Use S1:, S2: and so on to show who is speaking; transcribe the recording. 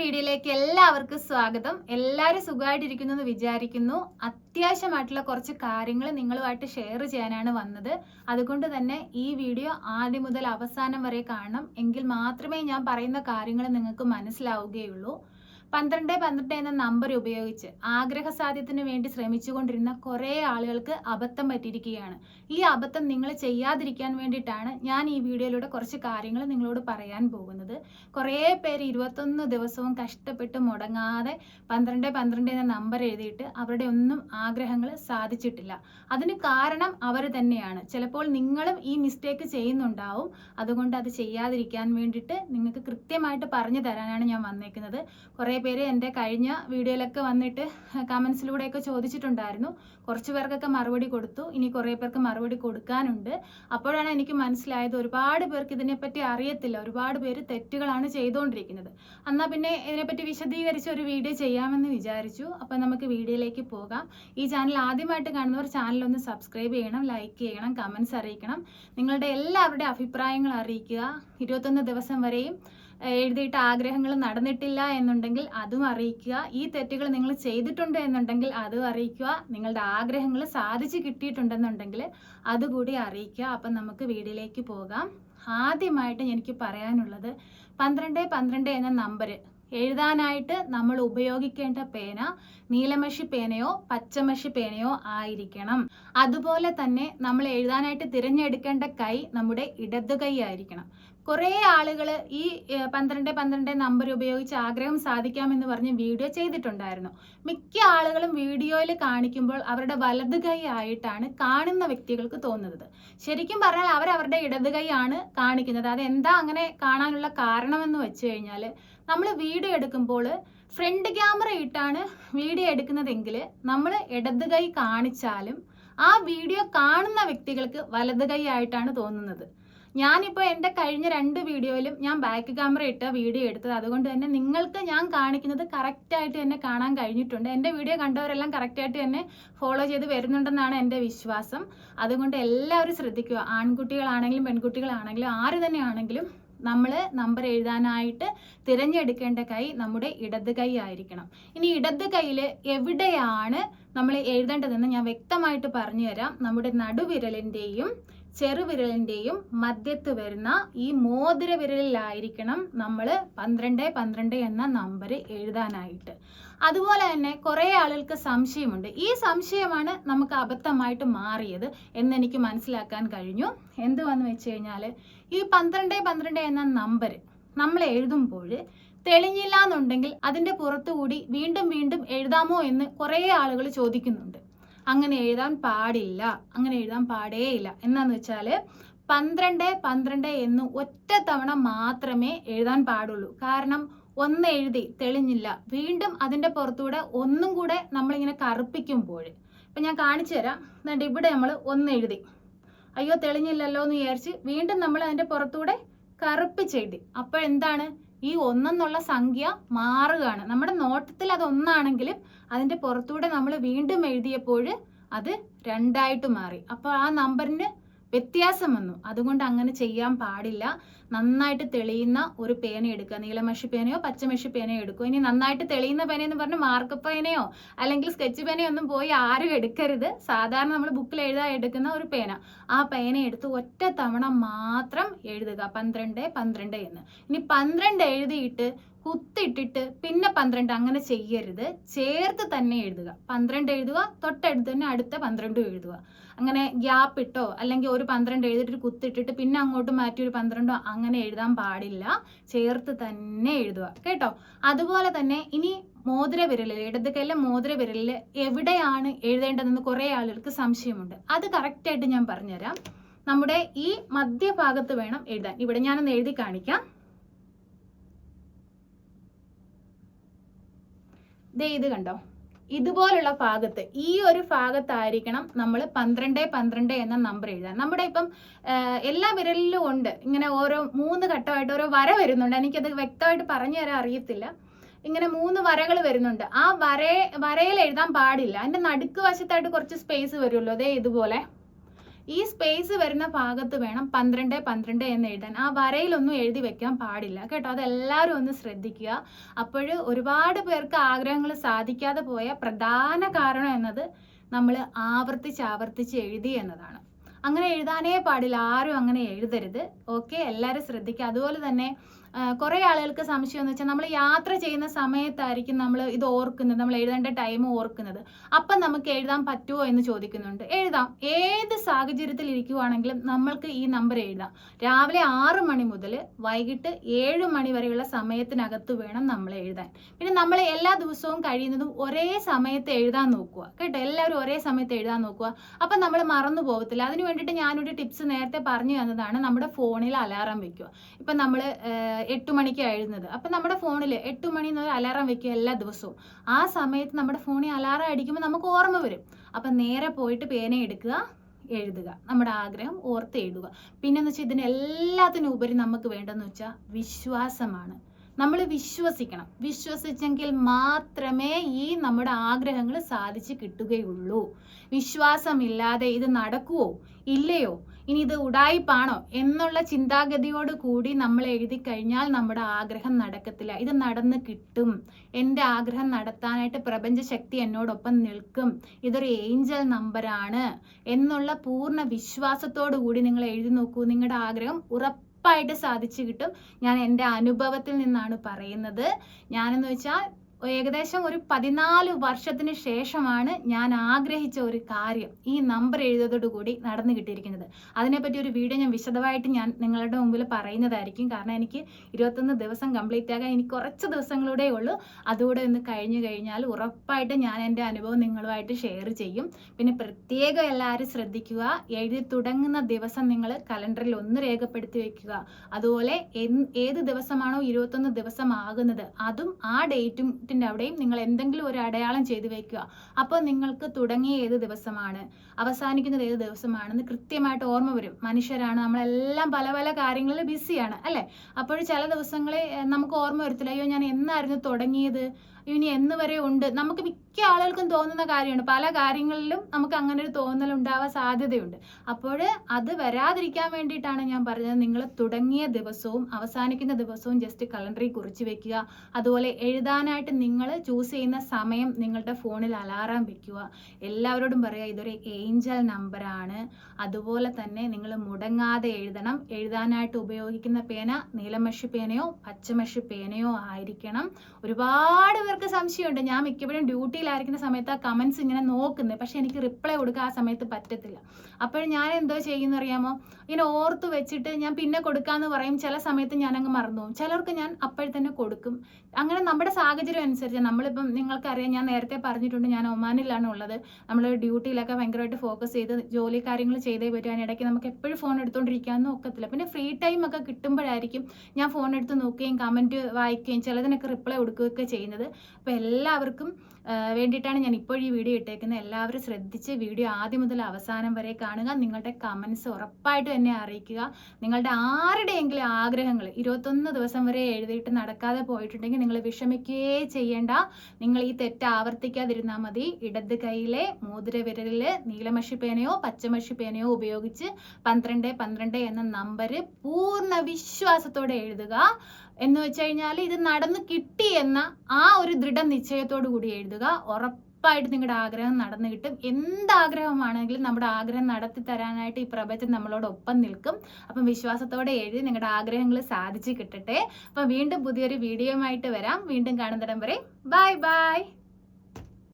S1: വീഡിയോയിലേക്ക് എല്ലാവർക്കും സ്വാഗതം. എല്ലാവരും സുഖമായിട്ടിരിക്കുന്നു എന്ന് വിചാരിക്കുന്നു. അത്യാവശ്യമായിട്ടുള്ള കുറച്ച് കാര്യങ്ങൾ നിങ്ങളുമായിട്ട് ഷെയർ ചെയ്യാനാണ് വന്നത്. അതുകൊണ്ട് തന്നെ ഈ വീഡിയോ ആദ്യം മുതൽ അവസാനം വരെ കാണണം. എങ്കിൽ മാത്രമേ ഞാൻ പറയുന്ന കാര്യങ്ങൾ നിങ്ങൾക്ക് മനസ്സിലാവുകയുള്ളൂ. പന്ത്രണ്ട് പന്ത്രണ്ട് എന്ന നമ്പർ ഉപയോഗിച്ച് ആഗ്രഹ സാധ്യത്തിന് വേണ്ടി ശ്രമിച്ചുകൊണ്ടിരുന്ന കുറേ ആളുകൾക്ക് അബദ്ധം പറ്റിയിരിക്കുകയാണ്. ഈ അബദ്ധം നിങ്ങൾ ചെയ്യാതിരിക്കാൻ വേണ്ടിയിട്ടാണ് ഞാൻ ഈ വീഡിയോയിലൂടെ കുറച്ച് കാര്യങ്ങൾ നിങ്ങളോട് പറയാൻ പോകുന്നത്. കുറേ പേര് ഇരുപത്തൊന്ന് ദിവസവും കഷ്ടപ്പെട്ട് മുടങ്ങാതെ പന്ത്രണ്ട് പന്ത്രണ്ട് എന്ന നമ്പർ എഴുതിയിട്ട് അവരുടെ ഒന്നും ആഗ്രഹങ്ങൾ സാധിച്ചിട്ടില്ല. അതിന് കാരണം അവർ തന്നെയാണ്. ചിലപ്പോൾ നിങ്ങളും ഈ മിസ്റ്റേക്ക് ചെയ്യുന്നുണ്ടാവും. അതുകൊണ്ട് അത് ചെയ്യാതിരിക്കാൻ വേണ്ടിയിട്ട് നിങ്ങൾക്ക് കൃത്യമായിട്ട് പറഞ്ഞു തരാനാണ് ഞാൻ വന്നേക്കുന്നത്. കുറേ പേര് എന്റെ കഴിഞ്ഞ വീഡിയോയിലൊക്കെ വന്നിട്ട് കമൻസിലൂടെയൊക്കെ ചോദിച്ചിട്ടുണ്ടായിരുന്നു. കുറച്ച് പേർക്കൊക്കെ മറുപടി കൊടുത്തു. ഇനി കുറേ പേർക്ക് മറുപടി കൊടുക്കാനുണ്ട്. അപ്പോഴാണ് എനിക്ക് മനസ്സിലായത് ഒരുപാട് പേർക്ക് ഇതിനെപ്പറ്റി അറിയത്തില്ല. ഒരുപാട് പേര് തെറ്റുകളാണ് ചെയ്തുകൊണ്ടിരിക്കുന്നത്. എന്നാൽ പിന്നെ ഇതിനെപ്പറ്റി വിശദീകരിച്ച് ഒരു വീഡിയോ ചെയ്യാമെന്ന് വിചാരിച്ചു. അപ്പോൾ നമുക്ക് വീഡിയോയിലേക്ക് പോകാം. ഈ ചാനൽ ആദ്യമായിട്ട് കാണുന്നവർ ചാനൽ ഒന്ന് സബ്സ്ക്രൈബ് ചെയ്യണം ലൈക്ക് ചെയ്യണം കമൻസ് അറിയിക്കണം. നിങ്ങളുടെ എല്ലാവരുടെയും അഭിപ്രായങ്ങൾ അറിയിക്കുക. ഇരുപത്തൊന്ന് ദിവസം വരെയും എഴുതിയിട്ട് ആഗ്രഹങ്ങൾ നടന്നിട്ടില്ല എന്നുണ്ടെങ്കിൽ അതും അറിയിക്കുക. ഈ തെറ്റുകൾ നിങ്ങൾ ചെയ്തിട്ടുണ്ട് എന്നുണ്ടെങ്കിൽ അതും അറിയിക്കുക. നിങ്ങളുടെ ആഗ്രഹങ്ങൾ സാധിച്ചു കിട്ടിയിട്ടുണ്ടെന്നുണ്ടെങ്കിൽ അതുകൂടി അറിയിക്കുക. അപ്പം നമുക്ക് വീഡിയോയിലേക്ക് പോകാം. ആദ്യമായിട്ട് എനിക്ക് പറയാനുള്ളത് പന്ത്രണ്ട് പന്ത്രണ്ട് എന്ന നമ്പർ എഴുതാനായിട്ട് നമ്മൾ ഉപയോഗിക്കേണ്ട പേന നീലമഷി പേനയോ പച്ചമഷി പേനയോ ആയിരിക്കണം. അതുപോലെ തന്നെ നമ്മൾ എഴുതാനായിട്ട് തിരഞ്ഞെടുക്കേണ്ട കൈ നമ്മുടെ ഇടതു കൈ ആയിരിക്കണം. കുറേ ആളുകൾ ഈ പന്ത്രണ്ട് പന്ത്രണ്ട് നമ്പർ ഉപയോഗിച്ച് ആഗ്രഹം സാധിക്കാമെന്ന് പറഞ്ഞ് വീഡിയോ ചെയ്തിട്ടുണ്ടായിരുന്നു. മിക്ക ആളുകളും വീഡിയോയിൽ കാണിക്കുമ്പോൾ അവരുടെ വലത് കൈ ആയിട്ടാണ് കാണുന്ന വ്യക്തികൾക്ക് തോന്നുന്നത്. ശരിക്കും പറഞ്ഞാൽ അവർ അവരുടെ ഇടത് കൈയാണ് കാണിക്കുന്നത്. അത് എന്താ അങ്ങനെ കാണാനുള്ള കാരണമെന്ന് വെച്ച് കഴിഞ്ഞാൽ നമ്മൾ വീഡിയോ എടുക്കുമ്പോൾ ഫ്രണ്ട് ക്യാമറ ഇട്ടാണ് വീഡിയോ എടുക്കുന്നതെങ്കിൽ നമ്മൾ ഇടത് കൈ കാണിച്ചാലും ആ വീഡിയോ കാണുന്ന വ്യക്തികൾക്ക് വലത് കൈ ആയിട്ടാണ് തോന്നുന്നത്. ഞാനിപ്പോൾ എന്റെ കഴിഞ്ഞ രണ്ട് വീഡിയോയിലും ഞാൻ ബാക്ക് ക്യാമറ ഇട്ട വീഡിയോ എടുത്തത്. അതുകൊണ്ട് തന്നെ നിങ്ങൾക്ക് ഞാൻ കാണിക്കുന്നത് കറക്റ്റായിട്ട് തന്നെ കാണാൻ കഴിഞ്ഞിട്ടുണ്ട്. എന്റെ വീഡിയോ കണ്ടവരെല്ലാം കറക്റ്റായിട്ട് തന്നെ ഫോളോ ചെയ്ത് വരുന്നുണ്ടെന്നാണ് എന്റെ വിശ്വാസം. അതുകൊണ്ട് എല്ലാവരും ശ്രദ്ധിക്കുക. ആൺകുട്ടികളാണെങ്കിലും പെൺകുട്ടികളാണെങ്കിലും ആര് തന്നെയാണെങ്കിലും നമ്മൾ നമ്പർ എഴുതാനായിട്ട് തിരഞ്ഞെടുക്കേണ്ട കൈ നമ്മുടെ ഇടത് കൈ ആയിരിക്കണം. ഇനി ഇടത് കൈയിൽ എവിടെയാണ് നമ്മൾ എഴുതേണ്ടതെന്ന് ഞാൻ വ്യക്തമായിട്ട് പറഞ്ഞുതരാം. നമ്മുടെ നടുവിരലിന്റെയും ചെറുവിരലിന്റെയും മധ്യത്ത് വരുന്ന ഈ മോതിര വിരലിലായിരിക്കണം നമ്മൾ പന്ത്രണ്ട് പന്ത്രണ്ട് എന്ന നമ്പർ എഴുതാനായിട്ട്. അതുപോലെ തന്നെ കുറേ ആളുകൾക്ക് സംശയമുണ്ട്. ഈ സംശയമാണ് നമുക്ക് അബദ്ധമായിട്ട് മാറിയത് എന്നെനിക്ക് മനസ്സിലാക്കാൻ കഴിഞ്ഞു. എന്തുവാന്ന് വെച്ച് കഴിഞ്ഞാൽ ഈ പന്ത്രണ്ട് പന്ത്രണ്ട് എന്ന നമ്പർ നമ്മൾ എഴുതുമ്പോൾ തെളിഞ്ഞില്ല എന്നുണ്ടെങ്കിൽ അതിന്റെ പുറത്തുകൂടി വീണ്ടും വീണ്ടും എഴുതാമോ എന്ന് കുറേ ആളുകൾ ചോദിക്കുന്നുണ്ട്. അങ്ങനെ എഴുതാൻ പാടില്ല അങ്ങനെ എഴുതാൻ പാടേയില്ല. എന്നാന്ന് വെച്ചാൽ പന്ത്രണ്ട് പന്ത്രണ്ട് എന്ന് ഒറ്റ തവണ മാത്രമേ എഴുതാൻ പാടുള്ളൂ. കാരണം ഒന്ന് എഴുതി തെളിഞ്ഞില്ല. വീണ്ടും അതിന്റെ പുറത്തൂടെ ഒന്നും കൂടെ നമ്മളിങ്ങനെ കറുപ്പിക്കുമ്പോൾ ഇപ്പം ഞാൻ കാണിച്ചു തരാം. എന്നിട്ട് ഇവിടെ നമ്മൾ ഒന്ന് എഴുതി. അയ്യോ തെളിഞ്ഞില്ലല്ലോ എന്ന് വിചാരിച്ച് വീണ്ടും നമ്മൾ അതിന്റെ പുറത്തൂടെ കറുപ്പിച്ചെഴുതി അപ്പോൾ എന്താണ് ഈ ഒന്നെന്നുള്ള സംഖ്യ മാറുകയാണ്. നമ്മുടെ നോട്ടത്തിൽ അത് ഒന്നാണെങ്കിലും അതിന്റെ പുറത്തൂടെ നമ്മൾ വീണ്ടും എഴുതിയപ്പോൾ അത് രണ്ടായിട്ട് മാറി. അപ്പോൾ ആ നമ്പറിന് വ്യത്യാസം വന്നു അതുകൊണ്ട് അങ്ങനെ ചെയ്യാൻ പാടില്ല. നന്നായിട്ട് തെളിയുന്ന ഒരു പേന എടുക്കുക. നീലമഷി പേനയോ പച്ചമഷി പേനയോ എടുക്കുക. ഇനി നന്നായിട്ട് തെളിയുന്ന പേന എന്ന് പറഞ്ഞ് മാർക്ക് പേനയോ അല്ലെങ്കിൽ സ്കെച്ച് പേനയോ ഒന്നും പോയി ആരും എടുക്കരുത്. സാധാരണ നമ്മൾ ബുക്കിൽ എഴുതാൻ എടുക്കുന്ന ഒരു പേന. ആ പേന എടുത്ത് ഒറ്റ തവണ മാത്രം എഴുതുക. പന്ത്രണ്ട് പന്ത്രണ്ട് എന്ന്. ഇനി പന്ത്രണ്ട് എഴുതിയിട്ട് കുത്തിട്ടിട്ട് പിന്നെ പന്ത്രണ്ട് അങ്ങനെ ചെയ്യരുത്. ചേർത്ത് തന്നെ എഴുതുക. പന്ത്രണ്ട് എഴുതുക തൊട്ടടുത്ത് തന്നെ അടുത്ത പന്ത്രണ്ടും എഴുതുക. അങ്ങനെ ഗ്യാപ്പ് ഇട്ടോ അല്ലെങ്കിൽ ഒരു പന്ത്രണ്ട് എഴുതിട്ട് ഒരു കുത്തിട്ടിട്ട് പിന്നെ അങ്ങോട്ട് മാറ്റി ഒരു പന്ത്രണ്ടോ അങ്ങനെ എഴുതാൻ പാടില്ല. ചേർത്ത് തന്നെ എഴുതുക. കേട്ടോ? അതുപോലെ തന്നെ ഇനി മോതിര വിരലിൽ ഇടത് കൈയിലെ മോതിര വിരലിൽ എവിടെയാണ് എഴുതേണ്ടതെന്ന് കുറേ ആളുകൾക്ക് സംശയമുണ്ട്. അത് കറക്റ്റായിട്ട് ഞാൻ പറഞ്ഞുതരാം. നമ്മുടെ ഈ മധ്യഭാഗത്ത് വേണം എഴുതാൻ. ഇവിടെ ഞാനൊന്ന് എഴുതി കാണിക്കാം. ദേ ഇത് കണ്ടോ? ഇതുപോലുള്ള ഭാഗത്ത് ഈ ഒരു ഭാഗത്തായിരിക്കണം നമ്മൾ പന്ത്രണ്ട് പന്ത്രണ്ട് എന്ന നമ്പർ എഴുതാൻ നമ്മുടെ ഇപ്പം എല്ലാ വിരലിലും ഉണ്ട്. ഇങ്ങനെ ഓരോ മൂന്ന് ഘട്ടമായിട്ട് ഓരോ വര വരുന്നുണ്ട്. എനിക്കത് വ്യക്തമായിട്ട് പറഞ്ഞു തരാൻ അറിയത്തില്ല. ഇങ്ങനെ മൂന്ന് വരകൾ വരുന്നുണ്ട്. ആ വര വരയിൽ എഴുതാൻ പാടില്ല. അതിന്റെ നടുക്ക് വശത്തായിട്ട് കുറച്ച് സ്പേസ് വരുമല്ലോ. അതേ ഇതുപോലെ. ഈ സ്പേസ് വരുന്ന ഭാഗത്ത് വേണം പന്ത്രണ്ട് പന്ത്രണ്ട് എന്ന് എഴുതാൻ. ആ വരയിലൊന്നും എഴുതി വെക്കാൻ പാടില്ല കേട്ടോ. അതെല്ലാവരും ഒന്ന് ശ്രദ്ധിക്കുക. അപ്പോൾ ഒരുപാട് പേർക്ക് ആഗ്രഹങ്ങൾ സാധിക്കാതെ പോയ പ്രധാന കാരണം എന്നത് നമ്മൾ ആവർത്തിച്ച് ആവർത്തിച്ച് എഴുതി എന്നതാണ്. അങ്ങനെ എഴുതാനേ പാടില്ല. ആരും അങ്ങനെ എഴുതരുത്. ഓക്കെ എല്ലാവരും ശ്രദ്ധിക്കുക. അതുപോലെ തന്നെ കുറേ ആളുകൾക്ക് സംശയം എന്ന് വെച്ചാൽ നമ്മൾ യാത്ര ചെയ്യുന്ന സമയത്തായിരിക്കും നമ്മൾ ഇത് ഓർക്കുന്നത് നമ്മൾ എഴുതേണ്ട ടൈം ഓർക്കുന്നത്. അപ്പം നമുക്ക് എഴുതാൻ പറ്റുമോ എന്ന് ചോദിക്കുന്നുണ്ട്. എഴുതാം. ഏത് സാഹചര്യത്തിൽ ഇരിക്കുവാണെങ്കിലും നമ്മൾക്ക് ഈ നമ്പർ എഴുതാം. രാവിലെ ആറ് മണി മുതൽ വൈകിട്ട് ഏഴ് മണി വരെയുള്ള സമയത്തിനകത്ത് വേണം നമ്മൾ എഴുതാൻ. പിന്നെ നമ്മൾ എല്ലാ ദിവസവും കഴിയുന്നതും ഒരേ സമയത്ത് എഴുതാൻ നോക്കുക. കേട്ടോ? എല്ലാവരും ഒരേ സമയത്ത് എഴുതാൻ നോക്കുക. അപ്പം നമ്മൾ മറന്നു പോകത്തില്ല. അതിന് വേണ്ടിയിട്ട് ഞാനൊരു ടിപ്സ് നേരത്തെ പറഞ്ഞു തന്നതാണ് നമ്മുടെ ഫോണിൽ അലാറം വെക്കുക. ഇപ്പം നമ്മൾ എട്ട് മണിക്ക് എഴുതുന്നത് അപ്പം നമ്മുടെ ഫോണിൽ എട്ട് മണി എന്നൊരു അലാറം വെക്കുക എല്ലാ ദിവസവും. ആ സമയത്ത് നമ്മുടെ ഫോണിൽ അലാറം അടിക്കുമ്പോൾ നമുക്ക് ഓർമ്മ വരും. അപ്പം നേരെ പോയിട്ട് പേന എടുക്കുക എഴുതുക. നമ്മുടെ ആഗ്രഹം ഓർത്ത് എഴുതുക. പിന്നെന്ന് വെച്ചാൽ ഇതിന് എല്ലാത്തിനും ഉപരി നമുക്ക് വേണ്ടതെന്ന് വെച്ചാൽ വിശ്വാസമാണ്. നമ്മൾ വിശ്വസിക്കണം. വിശ്വസിച്ചെങ്കിൽ മാത്രമേ ഈ നമ്മുടെ ആഗ്രഹങ്ങൾ സാധിച്ചു കിട്ടുകയുള്ളൂ. വിശ്വാസമില്ലാതെ ഇത് നടക്കുവോ? ഇല്ലയോ? ഇനി ഇത് ഉടായിപ്പാണോ എന്നുള്ള ചിന്താഗതിയോട് കൂടി നമ്മൾ എഴുതി കഴിഞ്ഞാൽ നമ്മുടെ ആഗ്രഹം നടക്കത്തില്ല. ഇത് നടന്ന് കിട്ടും. എന്റെ ആഗ്രഹം നടത്താനായിട്ട് പ്രപഞ്ച ശക്തി എന്നോടൊപ്പം നിൽക്കും. ഇതൊരു ഏഞ്ചൽ നമ്പറാണ് എന്നുള്ള പൂർണ വിശ്വാസത്തോടു കൂടി നിങ്ങൾ എഴുതി നോക്കൂ. നിങ്ങളുടെ ആഗ്രഹം ഉറപ്പ് ഉറപ്പായിട്ട് സാധിച്ചു കിട്ടും. ഞാൻ എന്റെ അനുഭവത്തിൽ നിന്നാണ് പറയുന്നത്. ഞാനെന്ന് വെച്ചാൽ ഏകദേശം ഒരു പതിനാല് വർഷത്തിന് ശേഷമാണ് ഞാൻ ആഗ്രഹിച്ച ഒരു കാര്യം ഈ നമ്പർ എഴുതിയതോടുകൂടി നടന്നു കിട്ടിയിരിക്കുന്നത്. അതിനെപ്പറ്റി ഒരു വീഡിയോ ഞാൻ വിശദമായിട്ട് ഞാൻ നിങ്ങളുടെ മുമ്പിൽ പറയുന്നതായിരിക്കും. കാരണം എനിക്ക് ഇരുപത്തൊന്ന് ദിവസം കംപ്ലീറ്റ് ആകാൻ എനിക്ക് കുറച്ച് ദിവസങ്ങളൂടെ ഉള്ളൂ. അതുകൂടെ ഒന്ന് കഴിഞ്ഞു കഴിഞ്ഞാൽ ഉറപ്പായിട്ട് ഞാൻ എന്റെ അനുഭവം നിങ്ങളുമായിട്ട് ഷെയർ ചെയ്യും. പിന്നെ പ്രത്യേകം എല്ലാവരും ശ്രദ്ധിക്കുക എഴുതി തുടങ്ങുന്ന ദിവസം നിങ്ങൾ കലണ്ടറിൽ ഒന്ന് രേഖപ്പെടുത്തി വെക്കുക. അതുപോലെ ഏത് ദിവസമാണോ ഇരുപത്തൊന്ന് ദിവസം ആകുന്നത് അതും ആ ഡേറ്റും ഡേറ്റിന്റെ അവിടെയും നിങ്ങൾ എന്തെങ്കിലും ഒരു അടയാളം ചെയ്തു വെക്കുക. അപ്പോൾ നിങ്ങൾക്ക് തുടങ്ങിയ ഏത് ദിവസമാണ്? അവസാനിക്കുന്നത് ഏത് ദിവസമാണെന്ന് കൃത്യമായിട്ട് ഓർമ്മ വരും. മനുഷ്യരാണ്. നമ്മളെല്ലാം പല പല കാര്യങ്ങളിൽ ബിസിയാണ് അല്ലേ? അപ്പോൾ ചില ദിവസങ്ങളെ നമുക്ക് ഓർമ്മ വരത്തില്ല. അയ്യോ ഞാൻ എന്നായിരുന്നു തുടങ്ങിയത്? ഇനി എന്ന് വരെ ഉണ്ട്. നമുക്ക് മിക്ക ആളുകൾക്കും തോന്നുന്ന കാര്യമാണ്. പല കാര്യങ്ങളിലും നമുക്ക് അങ്ങനെ ഒരു തോന്നൽ ഉണ്ടാവാൻ സാധ്യതയുണ്ട്. അപ്പോൾ അത് വരാതിരിക്കാൻ വേണ്ടിയിട്ടാണ് ഞാൻ പറഞ്ഞത്. നിങ്ങൾ തുടങ്ങിയ ദിവസവും അവസാനിക്കുന്ന ദിവസവും ജസ്റ്റ് കലണ്ടറിൽ കുറിച്ച് വെക്കുക. അതുപോലെ എഴുതാനായിട്ട് നിങ്ങൾ ചൂസ് ചെയ്യുന്ന സമയം നിങ്ങളുടെ ഫോണിൽ അലാറാം വെക്കുക. എല്ലാവരോടും പറയുക ഇതൊരു ഏഞ്ചൽ നമ്പറാണ് അതുപോലെ തന്നെ നിങ്ങൾ മുടങ്ങാതെ എഴുതണം. എഴുതാനായിട്ട് ഉപയോഗിക്കുന്ന പേന നീലമഷി പേനയോ പച്ചമഷി പേനയോ ആയിരിക്കണം. ഒരുപാട് പേർക്ക് സംശയമുണ്ട്? ഞാൻ മിക്കപ്പോഴും ഡ്യൂട്ടിയിലായിരിക്കുന്ന സമയത്ത് ആ കമൻസ് ഇങ്ങനെ നോക്കുന്നത്. പക്ഷെ എനിക്ക് റിപ്ലൈ കൊടുക്കാൻ ആ സമയത്ത് പറ്റത്തില്ല. അപ്പോൾ ഞാൻ എന്തോ ചെയ്യുന്ന അറിയാമോ? ഇങ്ങനെ ഓർത്ത് വെച്ചിട്ട് ഞാൻ പിന്നെ കൊടുക്കാന്ന് പറയും. ചില സമയത്ത് ഞാൻ അങ്ങ് മറന്നു ചിലർക്ക് ഞാൻ അപ്പോഴെ തന്നെ കൊടുക്കും. അങ്ങനെ നമ്മുടെ സാഹചര്യം അനുസരിച്ച് നമ്മളിപ്പം നിങ്ങൾക്കറിയാം ഞാൻ നേരത്തെ പറഞ്ഞിട്ടുണ്ട് ഞാൻ ഒമാനിലാണ് ഉള്ളത്. നമ്മൾ ഡ്യൂട്ടിയിലൊക്കെ ഭയങ്കരമായിട്ട് ഫോക്കസ് ചെയ്ത് ജോലി കാര്യങ്ങൾ ചെയ്തേ പറ്റും. അതിനിടയ്ക്ക് നമുക്ക് എപ്പോഴും ഫോൺ എടുത്തുകൊണ്ടിരിക്കാമെന്ന് ഒക്കത്തില്ല. പിന്നെ ഫ്രീ ടൈം ഒക്കെ കിട്ടുമ്പോഴായിരിക്കും ഞാൻ ഫോൺ എടുത്ത് നോക്കുകയും കമന്റ് വായിക്കുകയും ചിലതിനൊക്കെ റിപ്ലൈ കൊടുക്കുകയൊക്കെ ചെയ്യുന്നത്. അപ്പോൾ എല്ലാവർക്കും വേണ്ടിയിട്ടാണ് ഞാൻ ഇപ്പോൾ ഈ വീഡിയോ ഇട്ടേക്കുന്നത്. എല്ലാവരും ശ്രദ്ധിച്ച് വീഡിയോ ആദ്യം മുതൽ അവസാനം വരെ കാണുക നിങ്ങളുടെ കമൻസ് ഉറപ്പായിട്ട് എന്നെ അറിയിക്കുക. നിങ്ങളുടെ ആരുടെയെങ്കിലും ആഗ്രഹങ്ങൾ ഇരുപത്തൊന്ന് ദിവസം വരെ എഴുതിയിട്ട് നടക്കാതെ പോയിട്ടുണ്ടെങ്കിൽ നിങ്ങൾ വിഷമിക്കുകയേ ചെയ്യേണ്ട. നിങ്ങൾ ഈ തെറ്റ് ആവർത്തിക്കാതിരുന്നാൽ മതി. ഇടത് കൈയിലെ മോതിര വിരലിൽ നീലമഷി പേനയോ പച്ചമഷി പേനയോ ഉപയോഗിച്ച് പന്ത്രണ്ട് പന്ത്രണ്ട് എന്ന നമ്പർ പൂർണ വിശ്വാസത്തോടെ എഴുതുക. എന്ന് വെച്ച് കഴിഞ്ഞാൽ ഇത് നടന്നു കിട്ടി എന്ന ആ ഒരു ദൃഢ ദൃഢനിശ്ചയത്തോടു കൂടി എഴുതുക. ഉറപ്പായിട്ട് നിങ്ങളുടെ ആഗ്രഹം നടന്നു കിട്ടും. എന്ത് ആഗ്രഹമാണെങ്കിലും നമ്മുടെ ആഗ്രഹം നടത്തി തരാനായിട്ട് ഈ പ്രപഞ്ചം നമ്മളോടൊപ്പം നിൽക്കും. അപ്പം വിശ്വാസത്തോടെ എഴുതി നിങ്ങളുടെ ആഗ്രഹങ്ങൾ സാധിച്ചു കിട്ടട്ടെ. അപ്പം വീണ്ടും പുതിയൊരു വീഡിയോയുമായിട്ട് വരാം. വീണ്ടും കാണുന്നിടം വരെ. Bye bye.